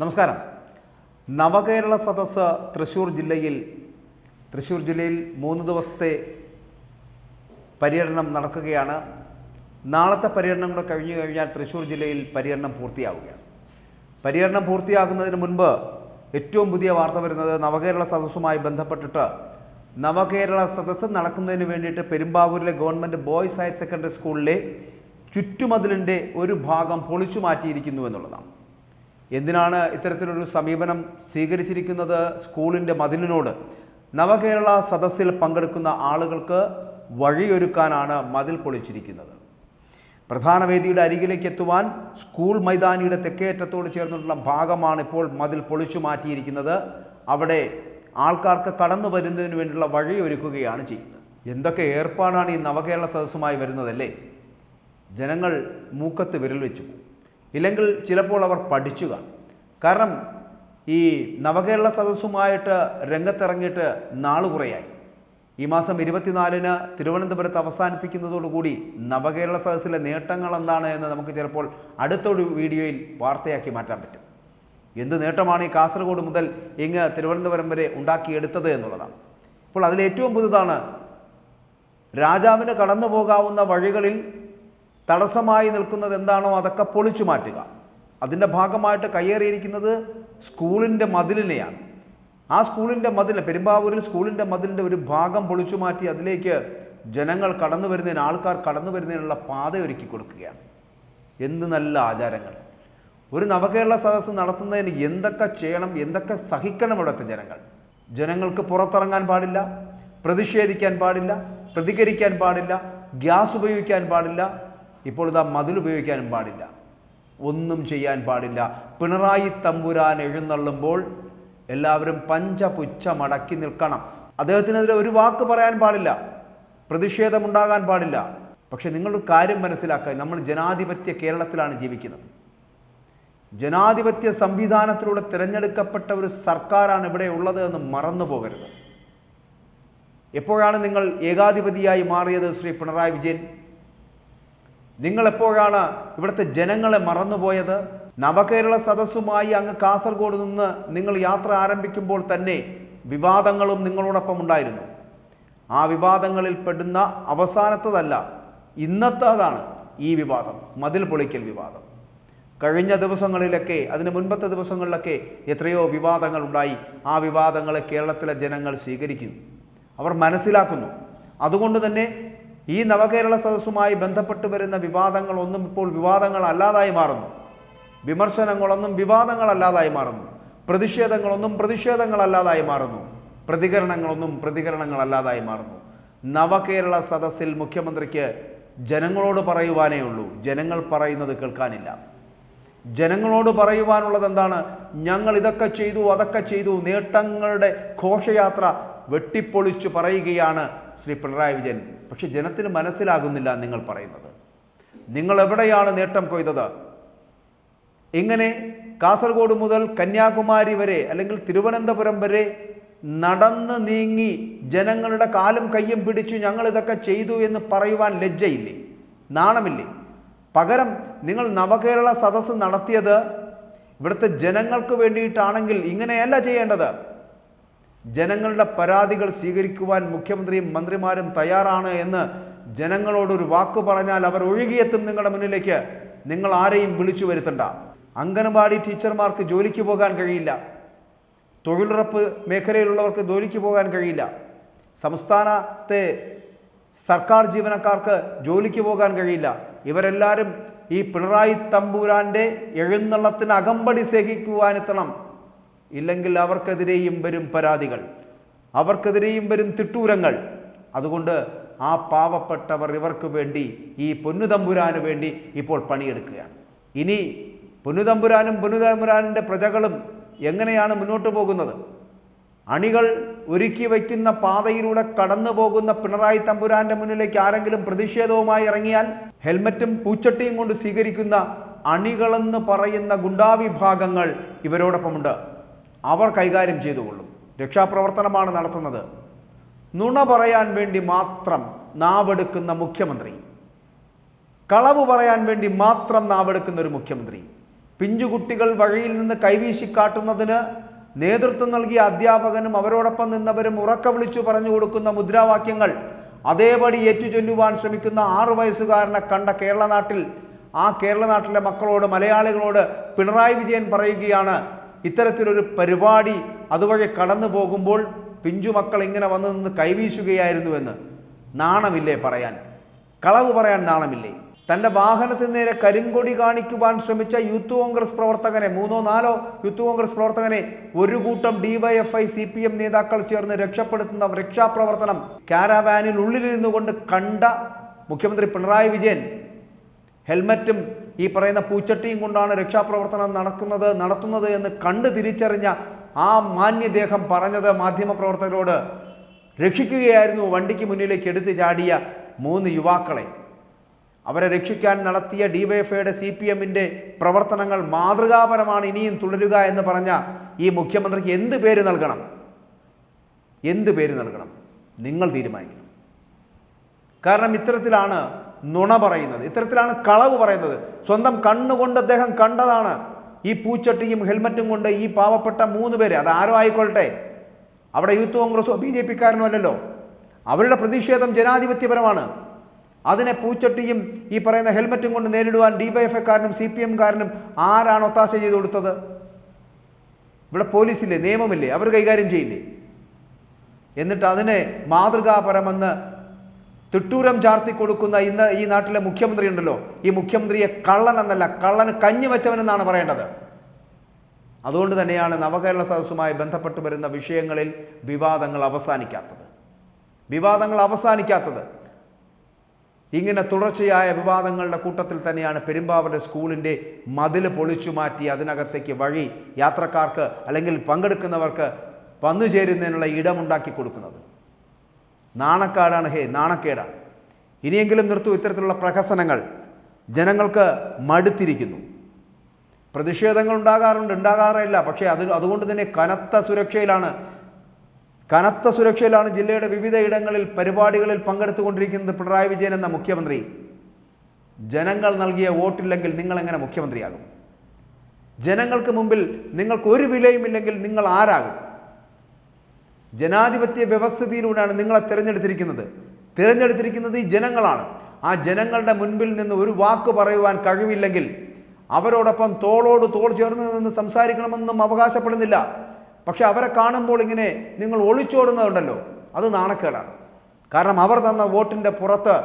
നമസ്കാരം. നവകേരള സദസ്സ് തൃശ്ശൂർ ജില്ലയിൽ തൃശ്ശൂർ ജില്ലയിൽ മൂന്ന് ദിവസത്തെ പര്യടനം നടക്കുകയാണ്. നാളത്തെ പര്യടനം കൂടെ കഴിഞ്ഞു കഴിഞ്ഞാൽ തൃശ്ശൂർ ജില്ലയിൽ പര്യടനം പൂർത്തിയാവുകയാണ്. പര്യടനം പൂർത്തിയാകുന്നതിന് മുൻപ് ഏറ്റവും പുതിയ വാർത്ത വരുന്നത് നവകേരള സദസ്സുമായി ബന്ധപ്പെട്ടിട്ട് നവകേരള സദസ്സ് നടക്കുന്നതിന് വേണ്ടിയിട്ട് പെരുമ്പാവൂരിലെ ഗവൺമെന്റ് ബോയ്സ് ഹയർ സെക്കൻഡറി സ്കൂളിലെ ചുറ്റുമതിലിന്റെ ഒരു ഭാഗം പൊളിച്ചു മാറ്റിയിരിക്കുന്നു എന്നുള്ളതാണ്. എന്തിനാണ് ഇത്തരത്തിലൊരു സമീപനം സ്വീകരിച്ചിരിക്കുന്നത് സ്കൂളിന്റെ മതിലിനോട്? നവകേരള സദസ്സിൽ പങ്കെടുക്കുന്ന ആളുകൾക്ക് വഴിയൊരുക്കാനാണ് മതിൽ പൊളിച്ചിരിക്കുന്നത്. പ്രധാന വേദിയുടെ അരികിലേക്ക് എത്തുവാൻ സ്കൂൾ മൈതാനിയുടെ തെക്കേറ്റത്തോട് ചേർന്നിട്ടുള്ള ഭാഗമാണ് ഇപ്പോൾ മതിൽ പൊളിച്ചു മാറ്റിയിരിക്കുന്നത്. അവിടെ ആൾക്കാർക്ക് കടന്നു വരുന്നതിന് വേണ്ടിയുള്ള വഴി ഒരുക്കുകയാണ് ചെയ്യുന്നത്. എന്തൊക്കെ ഏർപ്പാടാണ് ഈ നവകേരള സദസ്സുമായി വരുന്നതല്ലേ? ജനങ്ങൾ മൂക്കത്ത് വിരൽ വെച്ചു പോകും. ഇല്ലെങ്കിൽ ചിലപ്പോൾ അവർ പഠിച്ചു കാരണം ഈ നവകേരള സദസ്സുമായിട്ട് രംഗത്തിറങ്ങിയിട്ട് നാളു കുറയായി. ഈ മാസം ഇരുപത്തിനാലിന് തിരുവനന്തപുരത്ത് അവസാനിപ്പിക്കുന്നതോടുകൂടി നവകേരള സദസ്സിലെ നേട്ടങ്ങൾ എന്താണ് എന്ന് നമുക്ക് ചിലപ്പോൾ അടുത്തൊരു വീഡിയോയിൽ വാർത്തയാക്കി മാറ്റാൻ പറ്റും. എന്ത് നേട്ടമാണ് ഈ കാസർഗോഡ് മുതൽ ഇങ്ങ് തിരുവനന്തപുരം വരെ ഉണ്ടാക്കിയെടുത്തത് എന്നുള്ളതാണ്. ഇപ്പോൾ അതിലേറ്റവും പുതുതാണ് രാജാവിന് കടന്നു പോകാവുന്ന വഴികളിൽ തടസ്സമായി നിൽക്കുന്നത് എന്താണോ അതൊക്കെ പൊളിച്ചു മാറ്റുക. അതിന്റെ ഭാഗമായിട്ട് കയ്യേറിയിരിക്കുന്നത് സ്കൂളിന്റെ മതിലിനെയാണ്. ആ സ്കൂളിന്റെ മതിൽ പെരുമ്പാവൂരിൽ സ്കൂളിന്റെ മതിലിന്റെ ഒരു ഭാഗം പൊളിച്ചു മാറ്റി അതിലേക്ക് ജനങ്ങൾ കടന്നു വരുന്നതിന് ആൾക്കാർ കടന്നു വരുന്നതിനുള്ള പാത ഒരുക്കി കൊടുക്കുകയാണ്. എന്ത് നല്ല ആചാരങ്ങൾ. ഒരു നവകേരള സദസ്സ് നടത്തുന്നതിന് എന്തൊക്കെ ചെയ്യണം എന്തൊക്കെ സഹിക്കണം ഇവിടുത്തെ ജനങ്ങൾ? ജനങ്ങൾക്ക് പുറത്തിറങ്ങാൻ പാടില്ല പ്രതിഷേധിക്കാൻ പാടില്ല പ്രതികരിക്കാൻ പാടില്ല ഗ്യാസ് ഉപയോഗിക്കാൻ പാടില്ല ഇപ്പോൾ ഇതാ മതിൽ ഉപയോഗിക്കാനും പാടില്ല. ഒന്നും ചെയ്യാൻ പാടില്ല. പിണറായി തമ്പുരാൻ എഴുന്നള്ളുമ്പോൾ എല്ലാവരും പഞ്ചപുച്ഛ മടക്കി നിൽക്കണം. അദ്ദേഹത്തിനെതിരെ ഒരു വാക്ക് പറയാൻ പാടില്ല. പ്രതിഷേധമുണ്ടാകാൻ പാടില്ല. പക്ഷെ നിങ്ങളൊരു കാര്യം മനസ്സിലാക്കുക. നമ്മൾ ജനാധിപത്യ കേരളത്തിലാണ് ജീവിക്കുന്നത്. ജനാധിപത്യ സംവിധാനത്തിലൂടെ തിരഞ്ഞെടുക്കപ്പെട്ട ഒരു സർക്കാരാണ് ഇവിടെ ഉള്ളത് എന്ന് മറന്നു പോകരുത്. എപ്പോഴാണ് നിങ്ങൾ ഏകാധിപതിയായി മാറിയത് ശ്രീ പിണറായി വിജയൻ? നിങ്ങൾ എപ്പോഴാണ് ഇവിടുത്തെ ജനങ്ങളെ മറന്നുപോയത്? നവകേരള സദസ്സുമായി അങ്ങ് കാസർഗോഡ് നിന്ന് നിങ്ങൾ യാത്ര ആരംഭിക്കുമ്പോൾ തന്നെ വിവാദങ്ങളും നിങ്ങളോടൊപ്പം ഉണ്ടായിരുന്നു. ആ വിവാദങ്ങളിൽ പെടുന്ന അവസാനത്തതല്ല ഇന്നത്തേതാണ് ഈ വിവാദം മതിൽ പൊളിക്കൽ വിവാദം. കഴിഞ്ഞ ദിവസങ്ങളിലൊക്കെ അതിന് മുൻപത്തെ ദിവസങ്ങളിലൊക്കെ എത്രയോ വിവാദങ്ങൾ ഉണ്ടായി. ആ വിവാദങ്ങളെ കേരളത്തിലെ ജനങ്ങൾ സ്വീകരിക്കുന്നു അവർ മനസ്സിലാക്കുന്നു. അതുകൊണ്ട് തന്നെ ഈ നവകേരള സദസ്സുമായി ബന്ധപ്പെട്ട് വരുന്ന വിവാദങ്ങളൊന്നും ഇപ്പോൾ വിവാദങ്ങൾ അല്ലാതായി മാറുന്നു. വിമർശനങ്ങളൊന്നും വിവാദങ്ങളല്ലാതായി മാറുന്നു. പ്രതിഷേധങ്ങളൊന്നും പ്രതിഷേധങ്ങളല്ലാതായി മാറുന്നു. പ്രതികരണങ്ങളൊന്നും പ്രതികരണങ്ങളല്ലാതായി മാറുന്നു. നവകേരള സദസ്സിൽ മുഖ്യമന്ത്രിക്ക് ജനങ്ങളോട് പറയുവാനേ ഉള്ളൂ. ജനങ്ങൾ പറയുന്നത് കേൾക്കാനില്ല. ജനങ്ങളോട് പറയുവാനുള്ളത് എന്താണ്? ഞങ്ങൾ ഇതൊക്കെ ചെയ്തു അതൊക്കെ ചെയ്തു നേട്ടങ്ങളുടെ ഘോഷയാത്ര വെട്ടിപ്പൊളിച്ചു പറയുകയാണ് ശ്രീ പിണറായി വിജയൻ. പക്ഷെ ജനത്തിന് മനസ്സിലാകുന്നില്ല നിങ്ങൾ പറയുന്നത്. നിങ്ങൾ എവിടെയാണ് നേട്ടം കൊയ്തത്? ഇങ്ങനെ കാസർഗോഡ് മുതൽ കന്യാകുമാരി വരെ അല്ലെങ്കിൽ തിരുവനന്തപുരം വരെ നടന്ന് നീങ്ങി ജനങ്ങളുടെ കാലും കയ്യും പിടിച്ചു ഞങ്ങൾ ഇതൊക്കെ ചെയ്തു എന്ന് പറയുവാൻ ലജ്ജയില്ലേ? നാണമില്ലേ? പകരം നിങ്ങൾ നവകേരള സദസ്സ് നടത്തിയത് ഇവിടുത്തെ ജനങ്ങൾക്ക് വേണ്ടിയിട്ടാണെങ്കിൽ ഇങ്ങനെയല്ല ചെയ്യേണ്ടത്. ജനങ്ങളുടെ പരാതികൾ സ്വീകരിക്കുവാൻ മുഖ്യമന്ത്രിയും മന്ത്രിമാരും തയ്യാറാണ് എന്ന് ജനങ്ങളോടൊരു വാക്ക് പറഞ്ഞാൽ അവർ ഒഴുകിയെത്തും നിങ്ങളുടെ മുന്നിലേക്ക്. നിങ്ങൾ ആരെയും വിളിച്ചു വരുത്തണ്ട. അംഗനവാടി ടീച്ചർമാർക്ക് ജോലിക്ക് പോകാൻ കഴിയില്ല. തൊഴിലുറപ്പ് മേഖലയിലുള്ളവർക്ക് ജോലിക്ക് പോകാൻ കഴിയില്ല. സംസ്ഥാനത്തെ സർക്കാർ ജീവനക്കാർക്ക് ജോലിക്ക് പോകാൻ കഴിയില്ല. ഇവരെല്ലാവരും ഈ പിണറായി തമ്പൂരാന്റെ എഴുന്നള്ളത്തിന് അകമ്പടി സേഹിക്കുവാനെത്തണം ഇല്ലെങ്കിൽ അവർക്കെതിരെയും വരും പരാതികൾ. അവർക്കെതിരെയും വരും തിട്ടൂരങ്ങൾ. അതുകൊണ്ട് ആ പാവപ്പെട്ടവർ ഇവർക്ക് വേണ്ടി ഈ പൊന്നുതമ്പുരാന് വേണ്ടി ഇപ്പോൾ പണിയെടുക്കുകയാണ്. ഇനി പൊന്നുതമ്പുരാനും പൊന്നുതമ്പുരാനിന്റെ പ്രജകളും എങ്ങനെയാണ് മുന്നോട്ട് പോകുന്നത്? അണികൾ ഒരുക്കി വയ്ക്കുന്ന പാതയിലൂടെ കടന്നു പോകുന്ന പിണറായി തമ്പുരാന്റെ മുന്നിലേക്ക് ആരെങ്കിലും പ്രതിഷേധവുമായി ഇറങ്ങിയാൽ ഹെൽമറ്റും പൂച്ചട്ടിയും കൊണ്ട് സ്വീകരിക്കുന്ന അണികളെന്ന് പറയുന്ന ഗുണ്ടാവിഭാഗങ്ങൾ ഇവരോടൊപ്പമുണ്ട്. അവർ കൈകാര്യം ചെയ്തുകൊള്ളും. രക്ഷാപ്രവർത്തനമാണ് നടത്തുന്നത്. നുണ പറയാൻ വേണ്ടി മാത്രം നാവെടുക്കുന്ന മുഖ്യമന്ത്രി. കളവ് പറയാൻ വേണ്ടി മാത്രം നാവെടുക്കുന്ന ഒരു മുഖ്യമന്ത്രി. പിഞ്ചുകുട്ടികൾ വഴിയിൽ നിന്ന് കൈവീശി കാട്ടുന്നതിന് നേതൃത്വം നൽകിയ അധ്യാപകനും അവരോടൊപ്പം നിന്നവരും ഉറക്ക വിളിച്ചു പറഞ്ഞു കൊടുക്കുന്ന മുദ്രാവാക്യങ്ങൾ അതേപടി ഏറ്റുചൊല്ലുവാൻ ശ്രമിക്കുന്ന ആറു വയസ്സുകാരനെ കണ്ട കേരള നാട്ടിൽ ആ കേരള നാട്ടിലെ മക്കളോട് മലയാളികളോട് പിണറായി വിജയൻ പറയുകയാണ് ഇത്തരത്തിലൊരു പരിപാടി അതുവഴി കടന്നു പോകുമ്പോൾ പിഞ്ചുമക്കൾ ഇങ്ങനെ വന്നു നിന്ന് കൈവീശുകയായിരുന്നുവെന്ന് നാണമില്ലേ പറയാൻ? കളവ് പറയാൻ നാണമില്ലേ? തന്റെ വാഹനത്തിന് നേരെ കരിങ്കൊടി കാണിക്കുവാൻ ശ്രമിച്ച യൂത്ത് കോൺഗ്രസ് പ്രവർത്തകനെ മൂന്നോ നാലോ യൂത്ത് കോൺഗ്രസ് പ്രവർത്തകനെ ഒരു കൂട്ടം ഡിവൈഎഫ്ഐ സി പി എം നേതാക്കൾ ചേർന്ന് രക്ഷപ്പെടുത്തുന്ന രക്ഷാപ്രവർത്തനം കാരാവാനിൽ ഉള്ളിലിരുന്നു കൊണ്ട് കണ്ട മുഖ്യമന്ത്രി പിണറായി വിജയൻ. ഹെൽമറ്റും ഈ പറയുന്ന പൂച്ചട്ടിയും കൊണ്ടാണ് രക്ഷാപ്രവർത്തനം നടക്കുന്നത് നടത്തുന്നത് എന്ന് കണ്ടു തിരിച്ചറിഞ്ഞ ആ മാന്യദേഹം പറഞ്ഞത് മാധ്യമപ്രവർത്തകരോട് രക്ഷിക്കുകയായിരുന്നു. വണ്ടിക്ക് മുന്നിലേക്ക് എടുത്തു ചാടിയ മൂന്ന് യുവാക്കളെ. അവരെ രക്ഷിക്കാൻ നടത്തിയ ഡിവൈഎഫ്ഐയുടെ സി പി എമ്മിന്റെ പ്രവർത്തനങ്ങൾ മാതൃകാപരമാണ് ഇനിയും തുടരുക എന്ന് പറഞ്ഞ ഈ മുഖ്യമന്ത്രിക്ക് എന്ത് പേര് നൽകണം? എന്ത് പേര് നൽകണം? നിങ്ങൾ തീരുമാനിക്കണം. കാരണം ഇത്തരത്തിലാണ് നുണ പറയുന്നത്. ഇത്തരത്തിലാണ് കളവ് പറയുന്നത്. സ്വന്തം കണ്ണുകൊണ്ട് അദ്ദേഹം കണ്ടതാണ്. ഈ പൂച്ചട്ടിയും ഹെൽമറ്റും കൊണ്ട് ഈ പാവപ്പെട്ട മൂന്ന് പേര്. അത് ആരോ ആയിക്കൊള്ളട്ടെ. അവിടെ യൂത്ത് കോൺഗ്രസോ ബി ജെ പിക്കാരനോ അല്ലല്ലോ. അവരുടെ പ്രതിഷേധം ജനാധിപത്യപരമാണ്. അതിനെ പൂച്ചട്ടിയും ഈ പറയുന്ന ഹെൽമറ്റും കൊണ്ട് നേരിടുവാൻ ഡി വൈ എഫ്ഐക്കാരനും സി പി എംകാരനും ആരാണ് ഒത്താശ ചെയ്തു കൊടുത്തത്? ഇവിടെ പോലീസില്ലേ? നിയമമില്ലേ? അവർ കൈകാര്യം ചെയ്യില്ലേ? എന്നിട്ട് അതിനെ മാതൃകാപരമെന്ന് തിട്ടൂരം ചാർത്തി കൊടുക്കുന്ന ഇന്ന് ഈ നാട്ടിലെ മുഖ്യമന്ത്രി ഉണ്ടല്ലോ ഈ മുഖ്യമന്ത്രിയെ കള്ളൻ എന്നല്ല കള്ളന് കഞ്ഞി വെച്ചവനെന്നാണ് പറയേണ്ടത്. അതുകൊണ്ട് തന്നെയാണ് നവകേരള സദസ്സുമായി ബന്ധപ്പെട്ട് വരുന്ന വിഷയങ്ങളിൽ വിവാദങ്ങൾ അവസാനിക്കാത്തത്. വിവാദങ്ങൾ അവസാനിക്കാത്തത്. ഇങ്ങനെ തുടർച്ചയായ വിവാദങ്ങളുടെ കൂട്ടത്തിൽ തന്നെയാണ് പെരുമ്പാവൂർ സ്കൂളിന്റെ മതിൽ പൊളിച്ചു മാറ്റി അതിനകത്തേക്ക് വഴി യാത്രക്കാർക്ക് അല്ലെങ്കിൽ പങ്കെടുക്കുന്നവർക്ക് വന്നു ചേരുന്നതിനുള്ള ഇടമുണ്ടാക്കി കൊടുക്കുന്നത്. നാണക്കാടാണ്. ഹേ നാണക്കേടാണ്. ഇനിയെങ്കിലും നിർത്തു ഇത്തരത്തിലുള്ള പ്രഹസനങ്ങൾ. ജനങ്ങൾക്ക് മടുത്തിരിക്കുന്നു. പ്രതിഷേധങ്ങൾ ഉണ്ടാകാറുണ്ട് ഉണ്ടാകാറില്ല പക്ഷേ അത് അതുകൊണ്ട് തന്നെ കനത്ത സുരക്ഷയിലാണ് കനത്ത സുരക്ഷയിലാണ് ജില്ലയുടെ വിവിധ ഇടങ്ങളിൽ പരിപാടികളിൽ പങ്കെടുത്തുകൊണ്ടിരിക്കുന്നത് പിണറായി വിജയൻ എന്ന മുഖ്യമന്ത്രി. ജനങ്ങൾ നൽകിയ വോട്ടില്ലെങ്കിൽ നിങ്ങൾ എങ്ങനെ മുഖ്യമന്ത്രിയാകും? ജനങ്ങൾക്ക് മുമ്പിൽ നിങ്ങൾക്ക് ഒരു വിലയുമില്ലെങ്കിൽ നിങ്ങൾ ആരാകും? ജനാധിപത്യ വ്യവസ്ഥിതിയിലൂടെയാണ് നിങ്ങളെ തിരഞ്ഞെടുത്തിരിക്കുന്നത്. തിരഞ്ഞെടുത്തിരിക്കുന്നത് ഈ ജനങ്ങളാണ്. ആ ജനങ്ങളുടെ മുൻപിൽ നിന്ന് ഒരു വാക്ക് പറയുവാൻ കഴിവില്ലെങ്കിൽ അവരോടൊപ്പം തോളോട് തോൾ ചേർന്ന് നിന്ന് സംസാരിക്കണമെന്നും അവകാശപ്പെടുന്നില്ല. പക്ഷെ അവരെ കാണുമ്പോൾ ഇങ്ങനെ നിങ്ങൾ ഒളിച്ചോടുന്നതുണ്ടല്ലോ. അത് നാണക്കേടാണ്. കാരണം അവർ തന്ന വോട്ടിന്റെ പുറത്ത്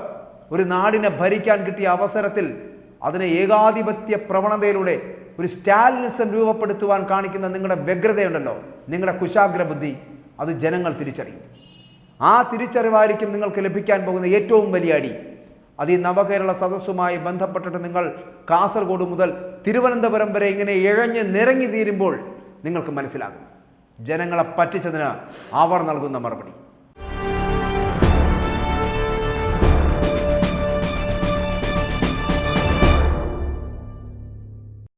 ഒരു നാടിനെ ഭരിക്കാൻ കിട്ടിയ അവസരത്തിൽ അതിനെ ഏകാധിപത്യ പ്രവണതയിലൂടെ ഒരു സ്റ്റാലിനിസം രൂപപ്പെടുത്തുവാൻ കാണിക്കുന്ന നിങ്ങളുടെ വ്യഗ്രതയുണ്ടല്ലോ. നിങ്ങളുടെ കുശാഗ്ര ബുദ്ധി അത് ജനങ്ങൾ തിരിച്ചറിയും. ആ തിരിച്ചറിവായിരിക്കും നിങ്ങൾക്ക് ലഭിക്കാൻ പോകുന്ന ഏറ്റവും വലിയ അടി. അത് ഈ നവകേരള സദസ്സുമായി ബന്ധപ്പെട്ടിട്ട് നിങ്ങൾ കാസർഗോഡ് മുതൽ തിരുവനന്തപുരം വരെ ഇങ്ങനെ ഇഴഞ്ഞ് നിറങ്ങി തീരുമ്പോൾ നിങ്ങൾക്ക് മനസ്സിലാകും. ജനങ്ങളെ പറ്റിച്ചതിന് അവർ നൽകുന്ന മറുപടി.